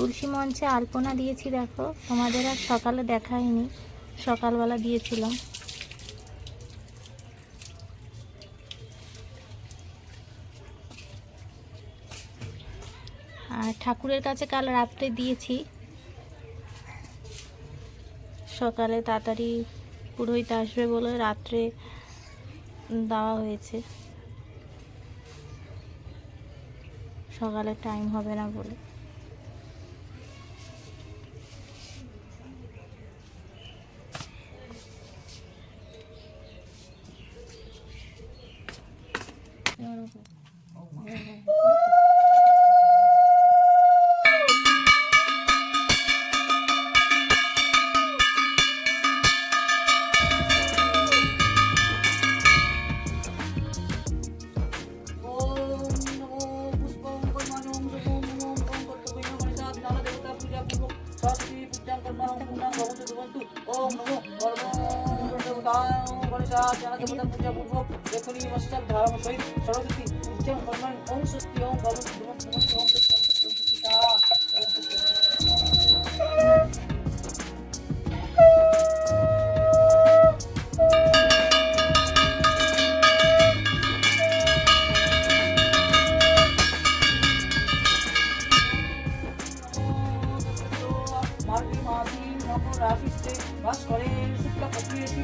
তুলসী মঞ্চে আলপনা দিয়েছি, দেখো। তোমাদের আর সকালে দেখাইনি সকালবেলা দিয়েছিলাম। আর ঠাকুরের কাছে কাল রাত্রে দিয়েছি। সকালে তাড়াতাড়ি পুরোহিত আসবে বলে রাত্রে দেওয়া হয়েছে। সকালে টাইম হবে না বলে। ধারণ সহিত সরস্বতী পূজাং কর্মাণং ওম স্বস্তি ওম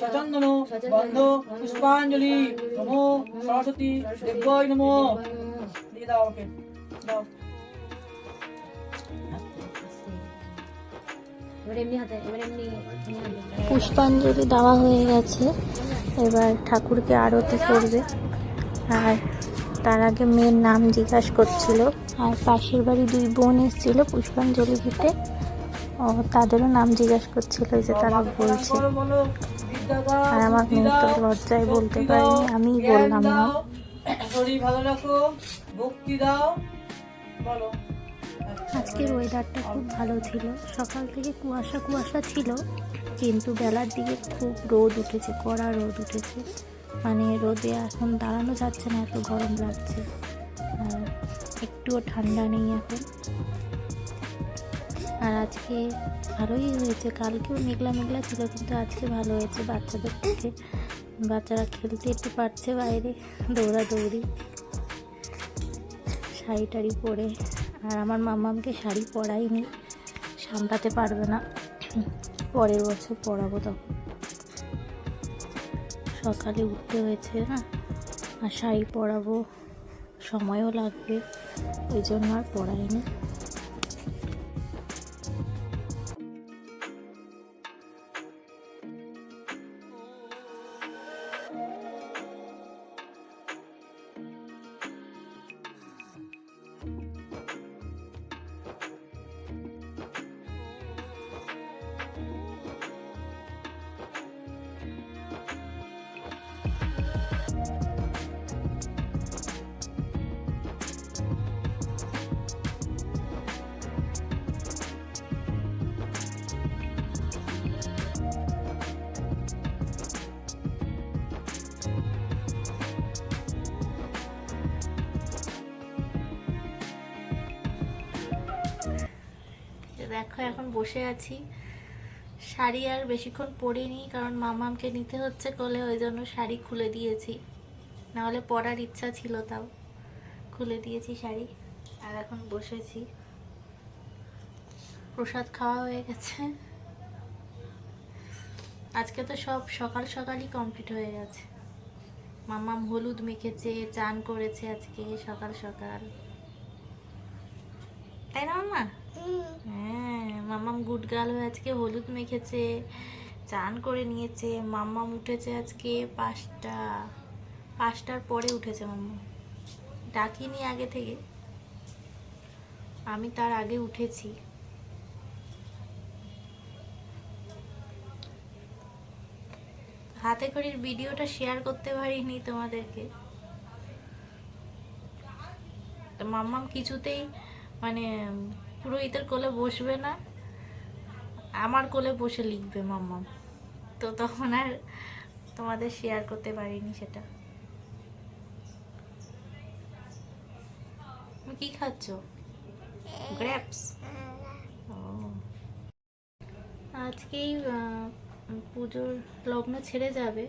সচন্দন বন্ধ পুষ্পাঞ্জলি নমো সরস্বতী দেব্যই নমো। দিয়ে দাও ওকে দাও। পুষ্পাঞ্জলি দেওয়া হয়ে গেছে। এবার ঠাকুরকে আরতি করবে। আর তার আগে মেয়ের নাম জিজ্ঞাসা করছিল। আর পাশের বাড়ি দুই বোন এসেছিল পুষ্পাঞ্জলি দিতে। ও তাদেরও নাম জিজ্ঞাসা করছিল যে তারা বলছে। আর আমার মেয়ে তো লজ্জায় বলতে পারেনি দাও, আমিই বললাম না। শরীর ভালো রাখো ভক্তি দাও। বলো। আজকের ওয়েদারটা খুব ভালো ছিল। সকাল থেকে কুয়াশা কুয়াশা ছিল কিন্তু বেলার দিকে খুব রোদ উঠেছে কড়া রোদ উঠেছে। মানে রোদে এখন দাঁড়ানো যাচ্ছে না এত গরম লাগছে। একটুও ঠান্ডা নেই এখন। আর আজকে ভালোই হয়েছে। কালকেও মেঘলা মেঘলা ছিল, কিন্তু আজকে ভালো হয়েছে বাচ্চাদের থেকে। বাচ্চারা খেলতে একটু পারছে বাইরে, দৌড়াদৌড়ি। শাড়ি টাড়ি পরে। আর আমার মামামকে শাড়ি পরাইনি, সামলাতে পারবে না। পরের বছর পরাবো তখন। সকালে উঠতে হয়েছে, না? আর শাড়ি পরাবো, সময়ও লাগবে। ওই জন্য আর পরাইনি। এখন বসে আছি। শাড়ি আর বেশিক্ষণ পরিনি কারণ মামামকে নিতে হচ্ছে কোলে ওই জন্য শাড়ি খুলে দিয়েছি। নাহলে পরার ইচ্ছা ছিল তাও। খুলে দিয়েছি শাড়ি আর এখন বসেছি। প্রসাদ খাওয়া হয়ে গেছে। আজকে তো সব সকাল সকালই কমপ্লিট হয়ে গেছে। মামাম হলুদ মেখেছে চান করেছে আজকে সকাল সকাল। তাই না মামা? হ্যাঁ মামাম গুড গার্ল হয়ে আজকে হলুদ মেখেছে, চান করে নিয়েছে, মাম্মাম উঠেছে আজকে পাঁচটা, পাঁচটার পরে উঠেছে মাম্মা ডাকিনি আগে থেকে। আমি তার আগে উঠেছি। হাতে খড়ির ভিডিওটা শেয়ার করতে পারিনি তোমাদেরকে। মাম্মাম কিছুতেই মানে পুরোহিতের কোলে বসবে না। আমার কোলে বসে লিখবে মাম্মাম। তো তখন আর তোমাদের শেয়ার করতে পারিনি সেটা। কি খাচ্ছ? গ্র্যাপস আজকেই পুজোর লগ্ন ছেড়ে যাবে,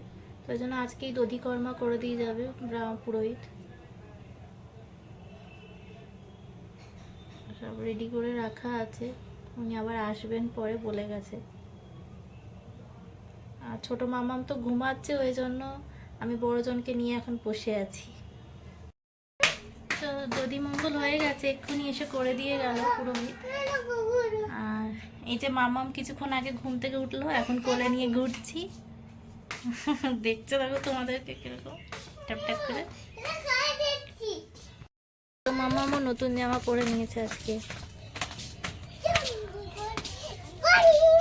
তো জন্য আজকেই দধিকর্মা করে দিয়ে যাবে পুরোহিত। সব রেডি করে রাখা আছে। উনি আবার আসবেন পরে বলে গেছে। আর ছোট মামাম তো ঘুমাচ্ছে, ওই জন্য আমি বড়জনকে নিয়ে এখন বসে আছি। তো দধি মঙ্গল হয়ে গেছে, এক্ষুনি এসে করে দিয়ে গেল পুরোহিত আর এই যে মামাম কিছুক্ষণ আগে ঘুম থেকে উঠল, এখন কোলে নিয়ে ঘুরছি। দেখছ দেখো তোমাদেরকে কীরকম? ট্যাপ ট্যাপ করে। মামামও নতুন জামা পরে নিয়েছে আজকে।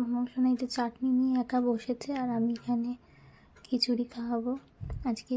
মামা ওখানে এই যে চাটনি নিয়ে একা বসেছে আর আমি এখানে খিচুড়ি খাওয়াবো। আজকে